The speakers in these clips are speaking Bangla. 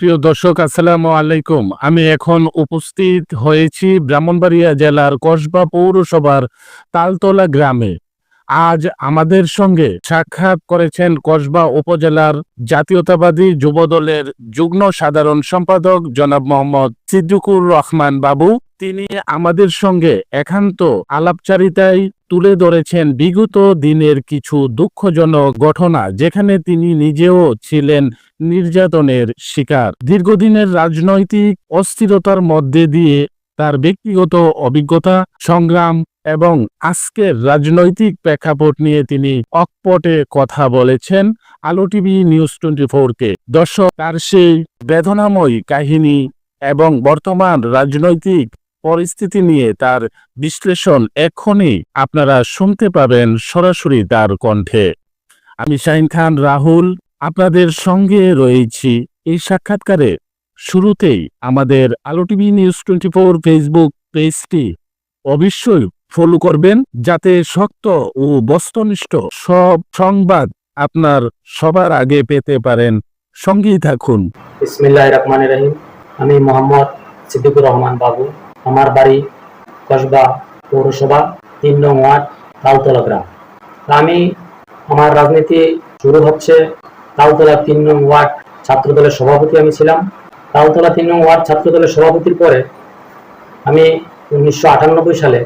প্রিয় দর্শক, আসসালামু আলাইকুম। আমি এখন উপস্থিত হয়েছি ব্রাহ্মণবাড়িয়া জেলার কসবা পৌরসভার তালতলা গ্রামে। আজ আমাদের সঙ্গে সাক্ষাৎ করেছেন কসবা উপজেলার জাতীয়তাবাদী যুবদলের যুগ্ম সাধারণ সম্পাদক জনাব মোহাম্মদ সিদ্দিকুর রহমান বাবু। তিনি আমাদের সঙ্গে একান্ত আলাপচারিতায় তুলে ধরেছেন বিগত দিনের কিছু দুঃখজনক ঘটনা, যেখানে তিনি নিজেও ছিলেন নির্যাতনের শিকার। দীর্ঘদিনের রাজনৈতিক অস্থিরতার মধ্যে দিয়ে তার ব্যক্তিগত অভিজ্ঞতা, সংগ্রাম এবং আজকের রাজনৈতিক প্রেক্ষাপট নিয়ে তিনি অকপটে কথা বলেছেন আলো টিভি নিউজ টোয়েন্টি কে দর্শক, তার সেই বেদনাময় কাহিনী এবং বর্তমান রাজনৈতিক পরিস্থিতি নিয়ে তার বিশ্লেষণ এখনই আপনারা শুনতে পাবেন সরাসরি তার কণ্ঠে। আমি শাহিন খান, রাহুল, আপনাদের সঙ্গে রয়েছি এই সাক্ষাৎকারে। শুরুতেই আমাদের Alo TV news twenty four Facebook পেজটি অবশ্যই ফলো করবেন, যাতে শক্ত ও বস্তুনিষ্ঠ সব সংবাদ আপনার সবার আগে পেতে পারেন। সঙ্গেই থাকুন। আমি মোহাম্মদ সিদ্দিকুর রহমান বাবু। আমার বাড়ি কসবা পৌরসভা, তিন নং ওয়ার্ড, তালতলা গ্রাম। আমি, আমার রাজনীতি শুরু হচ্ছে তালতলা তিন নং ওয়ার্ড ছাত্রদলের সভাপতি আমি ছিলাম। তালতলা তিন নং ওয়ার্ড ছাত্রদলের সভাপতির পরে আমি উনিশশো আটানব্বই সালে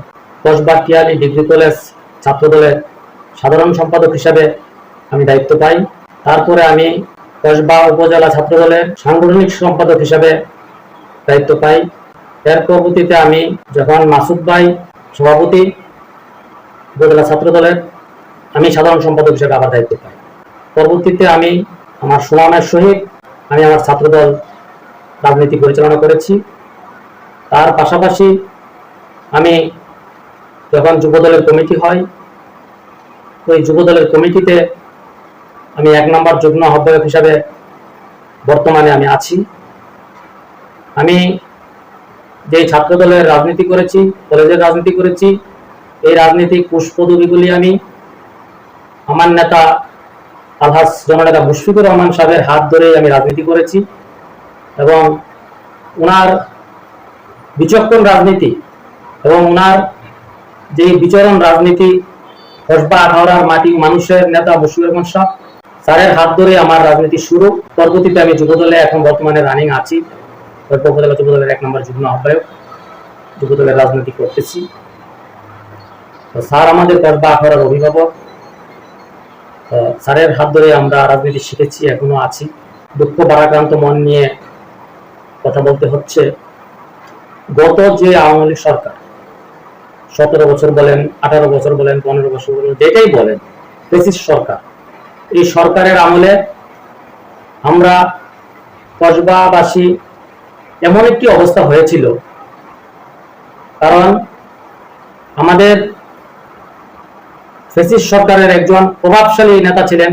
কসবা টিয়ালি ডিগ্রি কলেজ ছাত্রদলের সাধারণ সম্পাদক হিসাবে আমি দায়িত্ব পাই। তারপরে আমি কসবা উপজেলা ছাত্রদলের সাংগঠনিক সম্পাদক হিসাবে দায়িত্ব পাই। এর পরবর্তীতে আমি যখন মাসুদ ভাই সভাপতি, উপজেলা ছাত্রদলের, আমি সাধারণ সম্পাদক হিসেবে আবার দায়িত্ব পাই। পরবর্তীতে আমি আমার সুনামের সহিত আমি আমার ছাত্রদল রাজনীতি পরিচালনা করেছি। তার পাশাপাশি আমি যখন যুবদলের কমিটি হয়, ওই যুবদলের কমিটিতে আমি এক নম্বর যুগ্ম আহ্বায়ক হিসাবে বর্তমানে আমি আছি। আমি যে ছাত্র দলের রাজনীতি করেছি, কলেজের রাজনীতি করেছি, এই রাজনীতিক পুষ্পদুবিগুলি আমি আমার নেতা আলহাস জননেতা মুশফিকুর রহমান সাহেবের হাত ধরে আমি রাজনীতি করেছি এবং ওনার বিচক্ষণ রাজনীতি এবং ওনার যে বিচরণ রাজনীতি কসবা আঠাওড়ার মাটি মানুষের নেতা মুশফিকুর রহমান সাহেব স্যারের হাত ধরে আমার রাজনীতি শুরু। পরবর্তীতে আমি যুবদলে এখন বর্তমানে রানিং আছি। উপজেলা যুবদলের এক নম্বর যুগ্ম আহ্বায়ক যুবদলের রাজনীতি করতেছি। তো স্যার আমাদের কসবা আখাড়ার অভিভাবক স্যারের হাত ধরে আমরা রাজনীতি শিখেছি, এখনও আছি। দুঃখ ভারাক্রান্ত মন নিয়ে কথা বলতে হচ্ছে। গত যে আওয়ামী লীগ সরকার, সতেরো বছর বলেন, আঠারো বছর বলেন, পনেরো বছর বলেন, যেটাই বলেন ফেসিস সরকার। এই সরকারের আমলে আমরা কসবাবাসী এমন একটি অবস্থা হয়েছিল। কারণ আমাদের ফেসিস সরকারের একজন প্রভাবশালী নেতা ছিলেন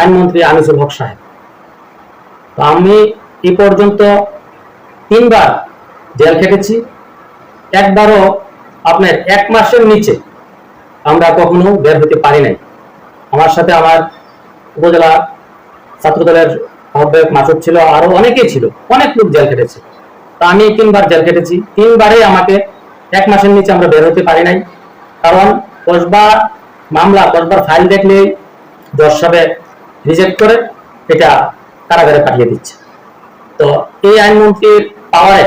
আইনমন্ত্রী আনিসুল হক সাহেব। তো আমি এ পর্যন্ত তিনবার জেল খেটেছি। একবারও আপনার এক মাসের নিচে আমরা কখনো বের হতে পারি নাই। আমার সাথে আমার উপজেলা ছাত্রদলের আহ্বায়ক মাসুদ ছিল, আরও অনেকেই ছিল। অনেক লোক জেল কেটেছে তা আমি তিনবার জেল কেটেছি তিনবারে আমাকে এক মাসের নিচে আমরা বের হতে পারি নাই। কারণ কসবা মামলা কসবার ফাইল দেখলেই দশ সাবে রিজেক্ট করে এটা কারাগারে পাঠিয়ে দিচ্ছে। তো এই আইনমন্ত্রীর পাওয়ারে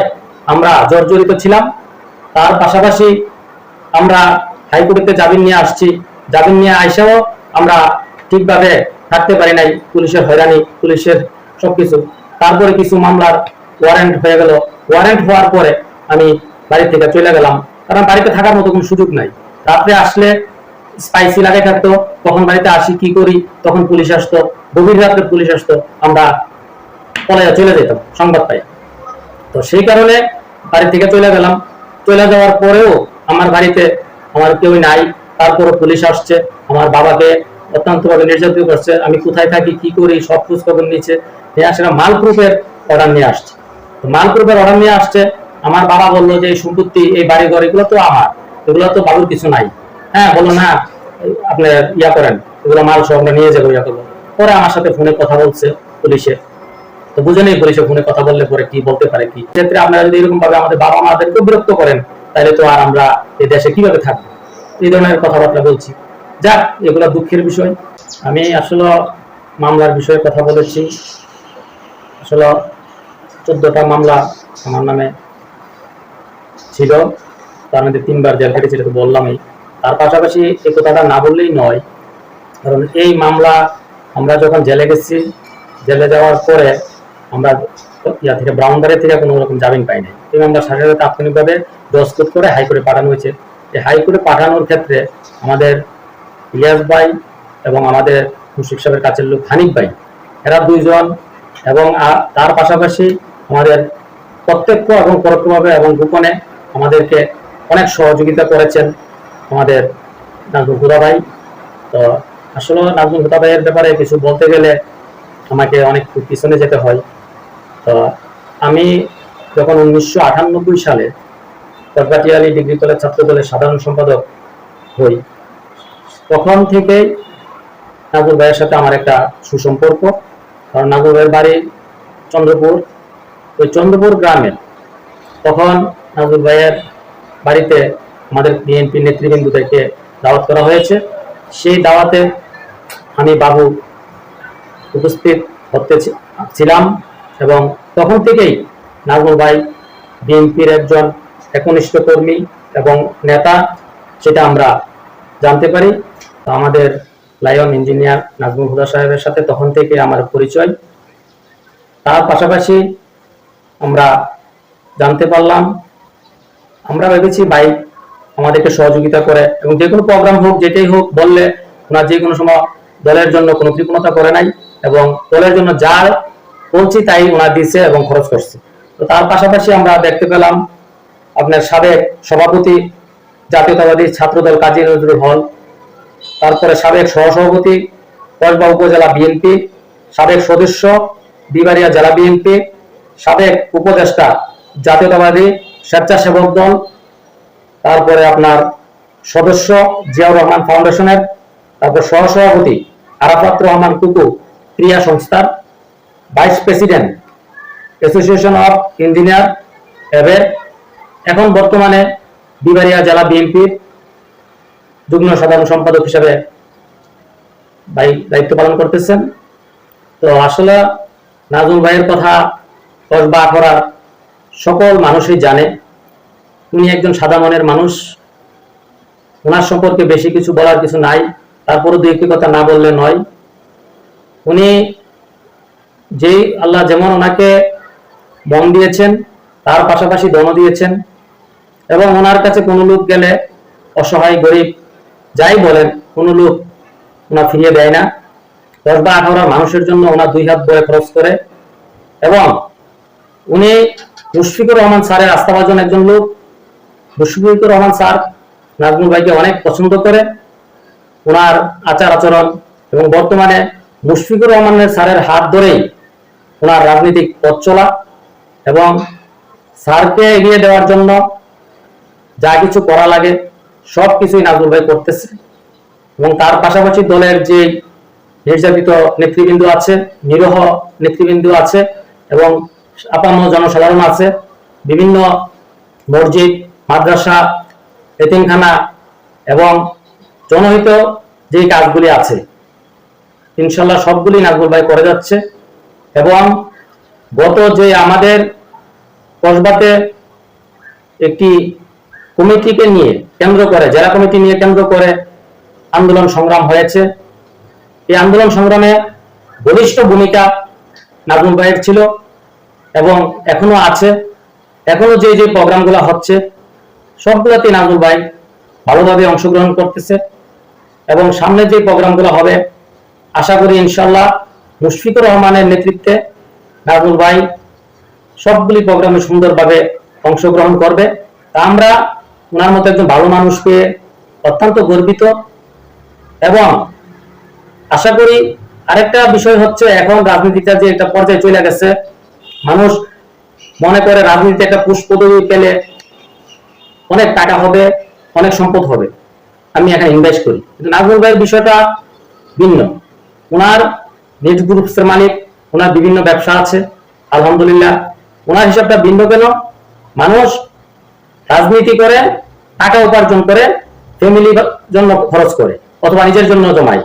আমরা জর্জরিত ছিলাম। তার পাশাপাশি আমরা হাইকোর্টেতে জামিন নিয়ে আসছি। জামিন নিয়ে আইসাও আমরা ঠিকভাবে থাকতে পারি নাই। পুলিশের হয়রানি, পুলিশের সবকিছু। তারপরে কিছু মামলার ওয়ারেন্ট হয়ে গেল। ওয়ারেন্ট হওয়ার পরে আমি বাড়ি থেকে চলে গেলাম। কারণ বাড়িতে থাকার মতো কোনো সুযোগ নাই। রাত্রে আসলে স্পাইসি লাগে থাকতো। তখন বাড়িতে আসি, কি করি? তখন পুলিশ আসতো। গভীর রাত্রে পুলিশ আসতো। আমরা পলাইয়া চলে যেতাম, সংবাদ পাই। তো সেই কারণে বাড়ি থেকে চলে গেলাম। চলে যাওয়ার পরেও আমার বাড়িতে আমার কেউ নাই। তারপরে পুলিশ আসছে। আমার বাবাকে অত্যন্ত ভাবে নির্যাতিত করছে আমি কোথায় থাকি, কি করি, সব খোঁজ খবর নিচ্ছে। নিয়ে আসে মাল প্রুফের অর্ডার নিয়ে আসছে। তো মাল প্রুফের অর্ডার নিয়ে আসছে, আমার বাবা বলল যে সম্পত্তি, এই বাড়ি ঘর এগুলো তো আমার। এগুলো তো বাবুর কিছু নাই। হ্যাঁ বলো না, আপনি ইয়া করেন, এগুলো মাল সব আমরা নিয়ে যাব, ইয়া করব। পরে আমার সাথে ফোনে কথা বলছে পুলিশে। তো বুঝে নেই পুলিশে ফোনে কথা বললে পরে কি বলতে পারে, কি? ক্ষেত্রে আপনারা যদি এরকম ভাবে আমাদের বাবা মাদেরকে বিরক্ত করেন, তাহলে তো আর আমরা এই দেশে কীভাবে থাকব? এই ধরনের কথাবার্তা বলছি। যাক, এগুলো দুঃখের বিষয়। আমি আসলে মামলার বিষয়ে কথা বলেছি। আসলে চোদ্দটা মামলা আমার নামে ছিল। তার মধ্যে তিনবার জেল কেটেছি এটা তো বললামই। তার পাশাপাশি এই কথাটা না বললেই নয়। কারণ এই মামলা আমরা যখন জেলে গেছি, জেলে যাওয়ার পরে আমরা ইয়া থেকে ব্রাউন্ডারের থেকে কোনো রকম জামিন পাই নাই। এই মামলা সাথে সাথে তাৎক্ষণিকভাবে দস্তখত করে হাইকোর্টে পাঠানো হয়েছে। এই হাইকোর্টে পাঠানোর ক্ষেত্রে আমাদের ইলিয়াস ভাই এবং আমাদের মুশিক সাহেবের কাছের লোক হানিফ ভাই। এরা দুইজন এবং তার পাশাপাশি আমাদের প্রত্যক্ষ এবং পরোক্ষভাবে এবং গোপনে আমাদেরকে অনেক সহযোগিতা করেছেন আমাদের নাজমুল হুদা ভাই। তো আসলে নাজমুল হুদা ভাইয়ের ব্যাপারে কিছু বলতে গেলে আমাকে অনেক পিছনে যেতে হয়। তো আমি যখন উনিশশো আটানব্বই সালে কটবাটিয়ালি ডিগ্রি কলেজ ছাত্র দলের সাধারণ সম্পাদক হই তখন থেকেই নাজমুল ভাইয়ের সাথে আমার একটা সুসম্পর্ক। কারণ নাজমুল ভাইয়ের বাড়ি চন্দ্রপুর। ওই চন্দ্রপুর গ্রামে তখন নাজমুল ভাইয়ের বাড়িতে আমাদের বিএনপি নেতৃবৃন্দদেরকে দাওয়াত করা হয়েছে। সেই দাওয়াতে আমি বাবু উপস্থিত হতে ছিলাম এবং তখন থেকেই নাজমুল ভাই বিএনপির একজন একনিষ্ঠ কর্মী এবং নেতা, সেটা আমরা জানতে পারি। তো আমাদের লায়ন ইঞ্জিনিয়ার নাজমুল হুদা সাহেবের সাথে তখন থেকে আমার পরিচয়। তার পাশাপাশি আমরা জানতে পারলাম, আমরা ভেবেছি বাইক আমাদেরকে সহযোগিতা করে এবং যে কোনো প্রোগ্রাম হোক, যেটাই হোক, বললে ওনার যে কোনো সময় দলের জন্য কোনো কৃপণতা করে নাই এবং দলের জন্য যা বলছি তাই ওনার দিচ্ছে এবং খরচ করছে। তো তার পাশাপাশি আমরা দেখতে পেলাম আপনার সাবেক সভাপতি জাতীয়তাবাদী ছাত্রদল কাজী নজরুল হল তারপরে সাবেক সহসভাপতি কসবা উপজেলা বিএনপি, সাবেক সদস্য বিবারিয়া জেলা বিএনপি, সাবেক উপদেষ্টা জাতীয়তাবাদী স্বেচ্ছাসেবক দল, তারপরে আপনার সদস্য জিয়াউর রহমান ফাউন্ডেশনের, তারপর সহসভাপতি আরাফাত রহমান কুকু ক্রিয়া সংস্থার, vice president association of engineer এবে এখন বর্তমানে বিবারিয়া জেলা বিএনপির যুগ্ম সাধারণ সম্পাদক হিসাবে দায়িত্ব পালন করতেছেন। তো আসলে নাজমুল ভাইয়ের কথা কসবা করার সকল মানুষই জানে। উনি একজন সাদা মনের মানুষ। ওনার সম্পর্কে বেশি কিছু বলার কিছু নাই। তারপরে দু একটি কথা না বললে নয়। উনি যেই আল্লাহ যেমন ওনাকে মন দিয়েছেন, তার পাশাপাশি দন দিয়েছেন। এবং ওনার কাছে কোনো লোক গেলে অসহায়, গরিব যাই বলেন, কোনো লোক ওনা ফিরিয়ে দেয় না। দশ বা আঠারো মানুষের জন্য ওনার দুই হাত বয়ে খরচ করে। এবং উনি মুশফিকুর রহমান স্যারের আস্থাভাজন একজন লোক। মুশফিকুর রহমান স্যার নাজমুল ভাইকে অনেক পছন্দ করে। ওনার আচার আচরণ এবং বর্তমানে মুশফিকুর রহমানের স্যারের হাত ধরেই ওনার রাজনৈতিক পথ চলা এবং স্যারকে এগিয়ে দেওয়ার জন্য যা কিছু করা লাগে সব কিছুই নাজমুল ভাই করতেছে। এবং তার পাশাপাশি দলের যে নির্যাতিত নেতৃবৃন্দ আছে, নিরহ নেতৃবৃন্দ আছে, এবং আপামর জনসাধারণ আছে, বিভিন্ন মসজিদ, মাদ্রাসা, এতিমখানা এবং জনহিত যে কাজগুলি আছে ইনশাল্লাহ সবগুলি নাজমুল ভাই করে যাচ্ছে। এবং গত যে আমাদের কসবাতে একটি কমিটিকে নিয়ে কেন্দ্র করে, জেলা কমিটি নিয়ে কেন্দ্র করে আন্দোলন সংগ্রাম হয়েছে। এই আন্দোলন সংগ্রামে বলিষ্ঠ ভূমিকা নাজমুল ভাইয়ের ছিল এবং এখনও আছে। এখনও যে যে প্রোগ্রামগুলো হচ্ছে, সবগুলোতে নাজমুল ভাই ভালোভাবে অংশগ্রহণ করতেছে এবং সামনে যে প্রোগ্রামগুলো হবে, আশা করি ইনশাল্লাহ মুশফিকুর রহমানের নেতৃত্বে নাজমুল ভাই সবগুলি প্রোগ্রামে সুন্দরভাবে অংশগ্রহণ করবে। তা আমরা ওনার মতো একজন ভালো মানুষ পেয়ে অত্যন্ত গর্বিত এবং আশা করি আরেকটা বিষয় হচ্ছে এখন রাজনীতিটা যে একটা পর্যায়ে চলে গেছে, মানুষ মনে করে রাজনীতিতে একটা পুষ্প পেলে অনেক টাকা হবে, অনেক সম্পদ হবে। আমি এখানে ইনভেস্ট করি। কিন্তু নাজমুল ভাইয়ের বিষয়টা ভিন্ন। ওনার নিজ গ্রুপসের মালিক, ওনার বিভিন্ন ব্যবসা আছে, আলহামদুলিল্লাহ। ওনার হিসাবটা ভিন্ন কেন? মানুষ রাজনীতি করে, টাকা উপার্জন করে ফ্যামিলির জন্য খরচ করে, অথবা নিজের জন্য জমায়।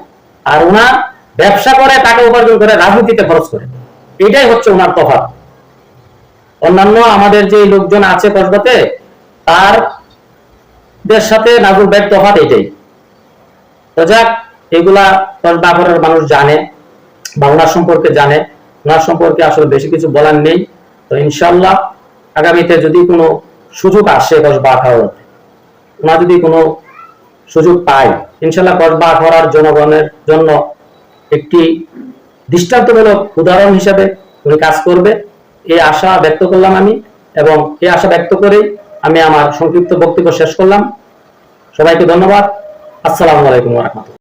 আর ওনার ব্যবসা করে, টাকা উপার্জন করে, রাজনীতিতে খরচ করে। এটাই হচ্ছে ওনার তফাৎ। অন্যান্য আমাদের যে লোকজন আছে কসবাতে, তার সাথে নাজুর ব্যাগ তফাৎ এটাই। তো যাক, এগুলা কসবাঘরের মানুষ জানে বা ওনার সম্পর্কে জানে। ওনার সম্পর্কে আসলে বেশি কিছু বলার নেই। তো ইনশাল্লাহ আগামীতে যদি কোনো সুযোগ আসে কসবা আখাওয়াতে ওনার যদি কোনো সুযোগ পায়, ইনশাল্লাহ কসবা আখাওয়ার জনগণের জন্য একটি দৃষ্টান্তমূলক উদাহরণ হিসেবে উনি কাজ করবে। এই আশা ব্যক্ত করলাম আমি এবং এই আশা ব্যক্ত করেই আমি আমার সংক্ষিপ্ত বক্তব্য শেষ করলাম। সবাইকে ধন্যবাদ। আসসালামু আলাইকুম রহমতুল্লাহ।